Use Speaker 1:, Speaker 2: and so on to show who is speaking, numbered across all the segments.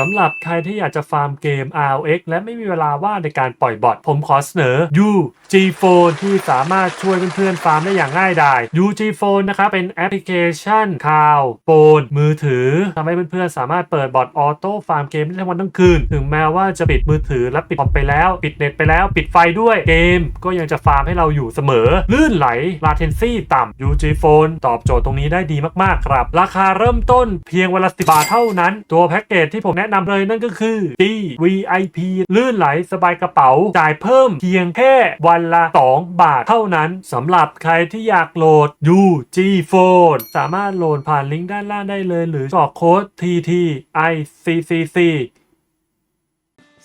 Speaker 1: สำหรับใครที่อยากจะฟาร์มเกม RX และไม่มีเวลาว่างในการปล่อยบอทผมขอเสนอ UG Phone ที่สามารถช่วยเพื่อนๆฟาร์มได้อย่างง่ายดาย UG Phone นะครับเป็นแอปพลิเคชันข่าวโฟนมือถือทำให้เพื่อนๆสามารถเปิดบอทออโต้ฟาร์มเกมได้ทั้งวันทั้งคืน ถึงแม้ว่าจะปิดมือถือและปิดคอมไปแล้ว ปิดเน็ตไปแล้ว ปิดไฟด้วยเกม ก็ยังจะฟาร์มให้เราอยู่เสมอ ลื่นไหล latency ต่ำ UG Phone ตอบโจทย์ตรงนี้ได้ดีมากๆครับ ราคาเริ่มต้นเพียงวันละ10บาทเท่านั้น ตัวแพ็กเกจที่ผมแนะนำเลยนั่นก็คือ D VIP ลื่นไหลสบายกระเป๋า จ่ายเพิ่มเพียงแค่วันละ 2 บาทเท่านั้นสำหรับใครที่อยากโหลด UG Phone สามารถโหลดผ่านลิงก์ด้านล่างได้เลย หรือกรอกโค้ด TT ICCC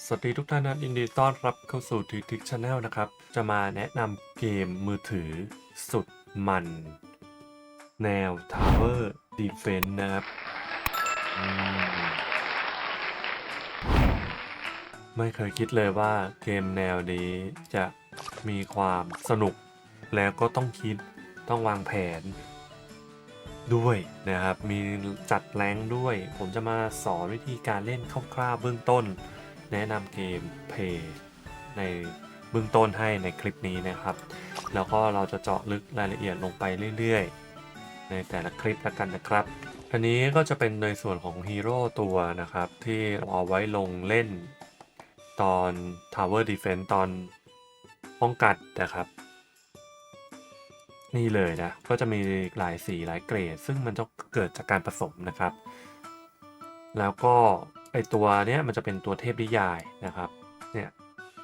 Speaker 1: สวัสดีทุกท่านนะยินดีต้อนรับเข้าสู่ทีทิกชาแนลนะครับ จะมาแนะนำเกมมือถือสุดมัน แนว Tower Defense นะครับ ไม่เคยคิดเลยว่าเกมแนวนี้จะมีความสนุก แล้วก็ต้องคิดต้องวางแผน ด้วยนะครับ มีจัดแรงด้วย ผมจะมาสอนวิธีการเล่นคร่าวๆเบื้องต้น แนะนำเกมเพย์ในเบื้องต้นให้ในคลิปนี้นะครับ แล้วก็เราจะเจาะลึกรายละเอียดลงไปเรื่อยๆ ในแต่ละคลิปแล้วกันนะครับอันนี้ก็จะเป็นในส่วนของฮีโร่ตัวนะครับ ที่เอาไว้ลงเล่น ตอน Tower Defense ตอนป้องกันนะครับ นี่เลยนะ ก็จะมีหลายสีหลายเกรด ซึ่งมันจะเกิดจากการผสมนะครับ แล้วก็ไอตัวเนี้ยมันจะเป็นตัวเทพนิยายนะครับเนี่ย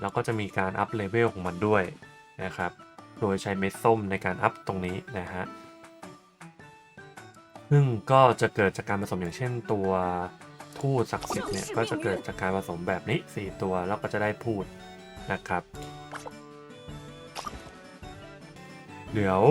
Speaker 1: แล้วก็จะมีการอัพเลเวลของมันด้วยนะครับ โดยใช้เม็ดส้มในการอัพตรงนี้นะฮะซึ่งก็จะเกิดจากการผสมอย่างเช่นตัว ทูตศักดิ์สิทธิ์เนี่ยก็จะเกิดจากการผสมแบบนี้ 4 ตัวแล้วก็จะได้พูดนะครับ เดี๋ยว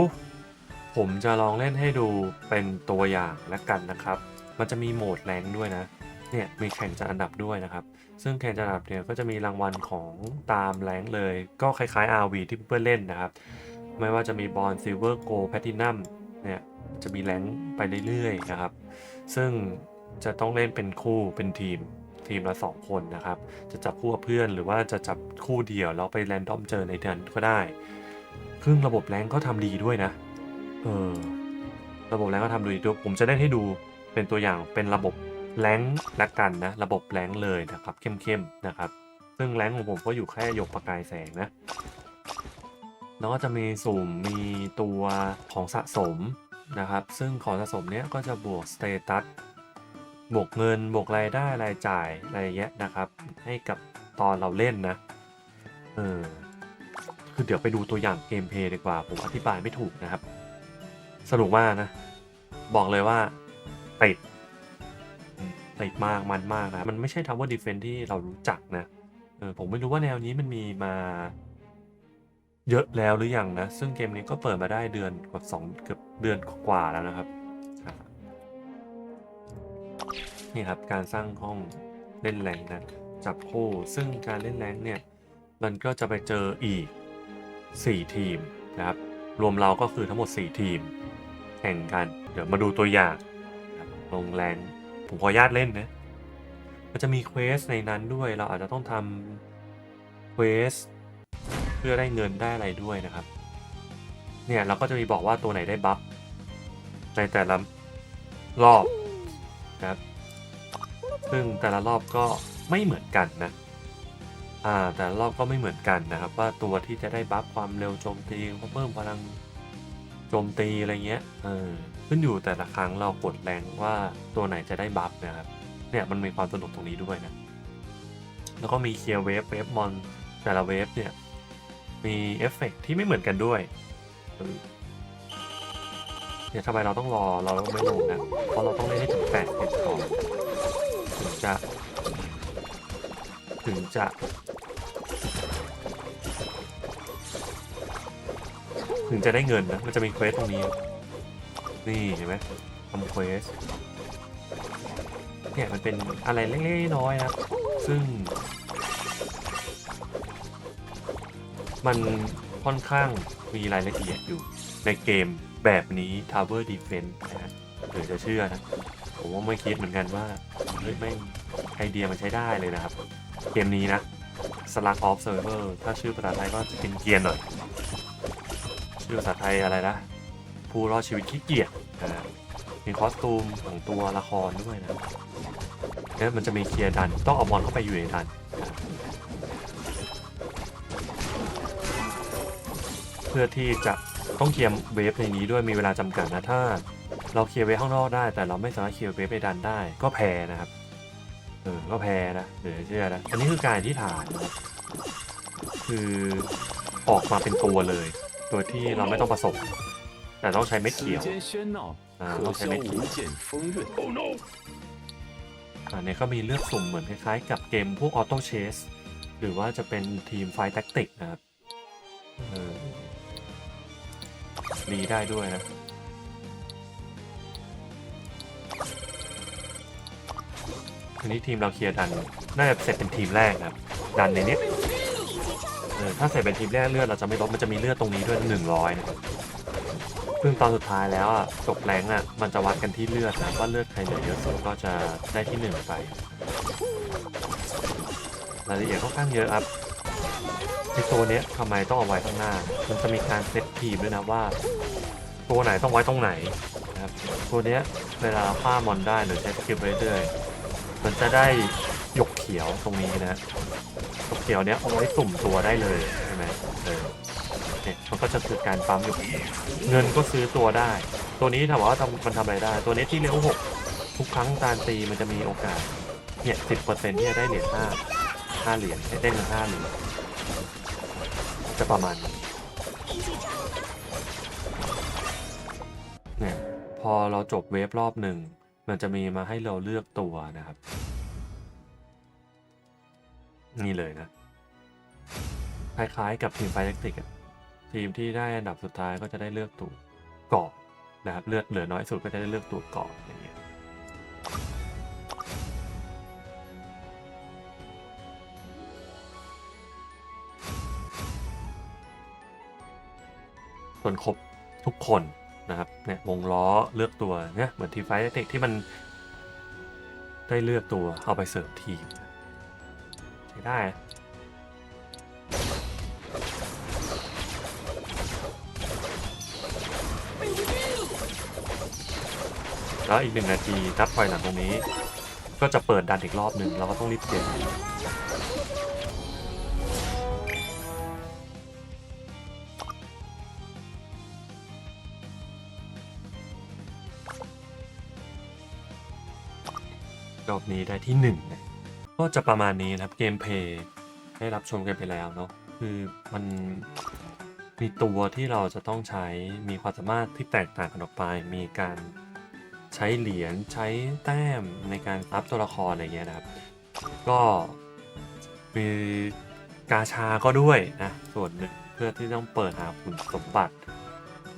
Speaker 1: ผมจะลองเล่นให้ดูเป็นตัวอย่างแล้วกันนะครับ มันจะมีโหมดแรงด้วยนะ เนี่ยมีแข่งจัดอันดับด้วยนะครับ ซึ่งแข่งจัดอันดับเนี่ยก็จะมีรางวัลของตามแรงเลย ก็คล้ายๆ RV ที่เพื่อนเล่นนะครับ ไม่ว่าจะมีบอลซิลเวอร์โกลแพทินัมเนี่ยจะมีแรงไปเรื่อยๆนะครับ ซึ่ง จะต้องเล่นเป็นคู่เป็นทีมทีมละ 2 คนนะครับ จะจับคู่กับเพื่อนหรือว่าจะจับคู่เดี่ยวแล้วไปแรนดอมเจอในเดือนก็ได้ซึ่งระบบแรงค์ก็ทำดีด้วยนะ เออ ระบบแรงค์ก็ทำดีด้วย ผมจะได้ให้ดูเป็นตัวอย่างเป็นระบบแรงค์ละกันนะ ระบบแรงค์เลยนะครับ เข้มๆนะครับ ซึ่งแรงค์ของผมก็อยู่แค่หยกประกายแสงนะ แล้วก็จะมีสุ่มมีตัวของสะสมนะครับ ซึ่งของสะสมเนี้ยก็จะบวกสเตตัส บวกเงินบวกรายได้รายจ่ายอะไรเงี้ยนะครับ ให้กับตอนเราเล่นนะเออคือเดี๋ยวไปดูตัวอย่างเกมเพย์ดีกว่า ผมอธิบายไม่ถูกนะครับสนุกมานะ บอกเลยว่าติดติดมากมันมากนะมันไม่ใช่ Tower Defense ที่เรารู้จักนะเออผมไม่รู้ว่าแนวนี้มันมีมาเยอะแล้วหรือยังนะ ซึ่งเกมนี้ก็เปิดมาได้เดือนกว่าสองเกือบเดือนกว่าแล้วนะครับ นี่ครับการสร้างห้องเล่นแรงนะจับคู่ ซึ่งการเล่นแรงเนี่ยมันก็จะไปเจออีก 4 ทีมนะครับรวมเราก็คือทั้งหมด 4 ทีมแข่งกันเดี๋ยวมาดูตัวอย่างนะครับลงแรงผมขออนุญาตเล่นนะมันจะมีเควสในนั้นด้วยเราอาจจะต้องทำเควสเพื่อได้เงินได้อะไรด้วยนะครับเนี่ยเราก็จะมีบอกว่าตัวไหนได้บัฟในแต่ละรอบนะครับ ซึ่งแต่ละรอบก็ไม่เหมือนกันนะอ่าแต่ละรอบก็ไม่เหมือนกันนะครับ ว่าตัวที่จะได้บัฟความเร็วโจมตีเพิ่มพลังโจมตีอะไรเงี้ยเออขึ้นอยู่แต่ละครั้งเรากดแรงว่าตัวไหนจะได้บัฟนะครับเนี่ยมันมีความสนุกตรงนี้ด้วยนะแล้วก็มีเคลียร์เวฟเวฟมอนแต่ละเวฟเนี่ยมีเอฟเฟกต์ที่ไม่เหมือนกันด้วยเนี่ยทำไมเราต้องรอเราต้องไม่ลงนะเพราะเราต้องเล่นให้ถึงแปดเกมก่อน ถึงจะ ถึงจะ ถึงจะได้เงินนะ มันจะมีเควสตรงนี้ นี่เห็นไหมทำเควส เนี่ยมันเป็นอะไรเล็กๆน้อยๆนะ ซึ่ง มันค่อนข้างมีรายละเอียดอยู่ในเกมแบบนี้ Tower Defense นะฮะหรือจะเชื่อนะ ผมว่าไม่คิดเหมือนกันว่าเฮ้ยแม่ไอเดียมันใช้ได้เลยนะครับ เกมนี้นะ Slug of Survivor ถ้าชื่อภาษาไทยก็จะเป็นเกียนหน่อย ชื่อภาษาไทยอะไรนะ ผู้รอดชีวิตขี้เกียจนะมีคอสตูมของตัวละครด้วยนะเนี่ยมันจะมีเคลียร์ดัน ต้องเอามอนเข้าไปอยู่ในดัน เพื่อที่จะต้องเคลียร์เวฟในนี้ด้วยมีเวลาจำกัดนะถ้า เราเคลียร์ไปข้างนอกได้ แต่เราไม่สามารถเคลียร์เวไปดันได้ ก็แพ้นะครับ เออ ก็แพ้นะเดี๋ยเชื่อนะ อันนี้คือการที่ฐานคือออกมาเป็นตัวเลยตัวที่เราไม่ต้องผสม แต่ต้องใช้เม็ดเขียว
Speaker 2: อ่าต้
Speaker 1: อ
Speaker 2: ง
Speaker 1: ใช้เม็
Speaker 2: ดเขียว
Speaker 1: อันนี้ก็มีเลือกสุ่มเหมือนคล้ายๆ กับเกมพวกออโต้เชสหรือว่าจะเป็นทีมไฟแท็กติกนะครับ เออรีได้ด้วยนะ ทีนี้ทีมเราเคลียร์ดันน่าจะเสร็จเป็นทีมแรกครับดันในนี้เออถ้าเสร็จเป็นทีมแรกเลือดเราจะไม่ลดมันจะมีเลือดตรงนี้ด้วยหนึ่งร้อยนะครับซึ่งตอนสุดท้ายแล้วอะจบแรงอะมันจะวัดกันที่เลือดนะว่าเลือดใครเหลือเยอะสุดก็จะได้ที่หนึ่งไปรายละเอียดค่อนข้างเยอะครับในตัวนี้ทำไมต้องเอาไว้ข้างหน้า มันจะมีการเซตทีมด้วยนะว่า ตัวไหนต้องไว้ตรงไหนนะครับตัวนี้เวลาฆ่ามอนได้หรือใช้สกิลไปเรื่อย มันจะได้หยกเขียวตรงนี้นะหยกเขียวเนี้ยเอาไว้สุ่มตัวได้เลยใช่ไหมเออเนี่ยมันก็จะคือการปั๊มหยกเขียวเงินก็ซื้อตัวได้ ตัวนี้ถามว่าทำมันทำอะไรได้ ตัวนี้ที่เลเวลหกทุกครั้งการตีมันจะมีโอกาสเนี่ยสิบเปอร์เซ็นต์ที่จะได้เหรียญห้าห้าเหรียญได้เงินห้าเหรียญจะประมาณนี้เนี่ยพอเราจบเวฟรอบหนึ่ง มันจะมีมาให้เราเลือกตัวนะครับ นี่เลยนะ คล้ายๆกับทีมไฟเล็กติกอะทีมที่ได้อันดับสุดท้ายก็จะได้เลือกตัวเกาะนะครับเลือดเหลือน้อยสุดก็จะได้เลือกตัวเกาะอย่างเงี้ยส่วนครบทุกคน นะครับเนี่ยวงล้อเลือกตัวเนี่ยเหมือนทีไฟเล็กติกที่มันได้เลือกตัวเอาไปเสริมทีมใช้ได้แล้วอีกหนึ่งนาทีนับถอยหลังตรงนี้ ก็จะเปิดดันอีกรอบหนึ่งเราก็ต้องรีบเก็บ รอบนี้ได้ที่หนึ่งนะก็จะประมาณนี้นะครับเกมเพลย์ให้รับชมกันไปแล้วเนาะคือมันมีตัวที่เราจะต้องใช้มีความสามารถที่แตกต่างกันออกไป มีการใช้เหรียญใช้แต้มในการอัพตัวละครอะไรเงี้ยนะครับ ก็มีกาชาก็ด้วยนะส่วนหนึ่งเพื่อที่ต้องเปิดหาคุณสมบัติ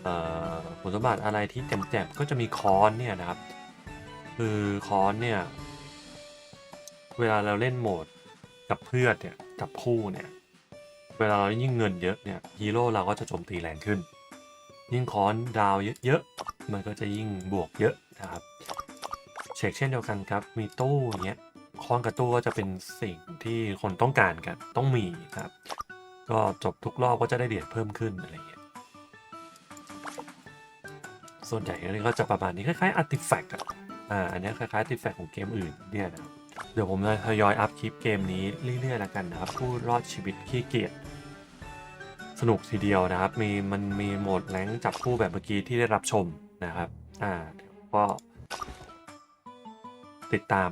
Speaker 1: เอ่อคุณสมบัติอะไรที่แจ่มก็จะมีคอนเนี่ยนะครับ คือคอนเนี่ย เวลาเราเล่นโหมดกับเพื่อนเนี่ยกับคู่เนี่ยเวลาเรายิ่งเงินเยอะเนี่ยฮีโร่เราก็จะโจมตีแรงขึ้น ยิ่งคอนดาวเยอะๆมันก็จะยิ่งบวกเยอะนะครับเช็คเช่นเดียวกันครับ มีตู้เงี้ยคอนกับตู้ก็จะเป็นสิ่งที่คนต้องการกันต้องมีนะครับ ก็จบทุกรอบก็จะได้เหรียญเพิ่มขึ้นอะไรเงี้ยส่วนใหญ่ก็จะประมาณนี้คล้ายๆอาร์ติแฟกต์อะอ่าอันนี้คล้ายๆอาร์ติแฟกต์ของเกมอื่นเนี่ยนะครับ ดี๋ยวผมจะทยอยอัพคลิปเกมนี้เรื่อยๆแล้วกันนะครับ ผู้รอดชีวิตขี้เกียจสนุกทีเดียวนะครับ มีมันมีโหมดแรงจับคู่แบบเมื่อกี้ที่ได้รับชมนะครับ อ่าก็ติดตาม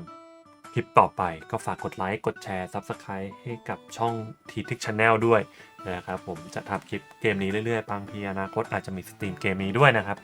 Speaker 1: คลิปต่อไปก็ฝากกดไลค์ กดแชร์ Subscribe ให้กับช่อง t t i c Channel ด้วยนะครับ ผมจะทำคลิปเกมนี้เรื่อยๆบางทีอนาคตอาจจะมีสตรีมเกมนี้ด้วยนะครับ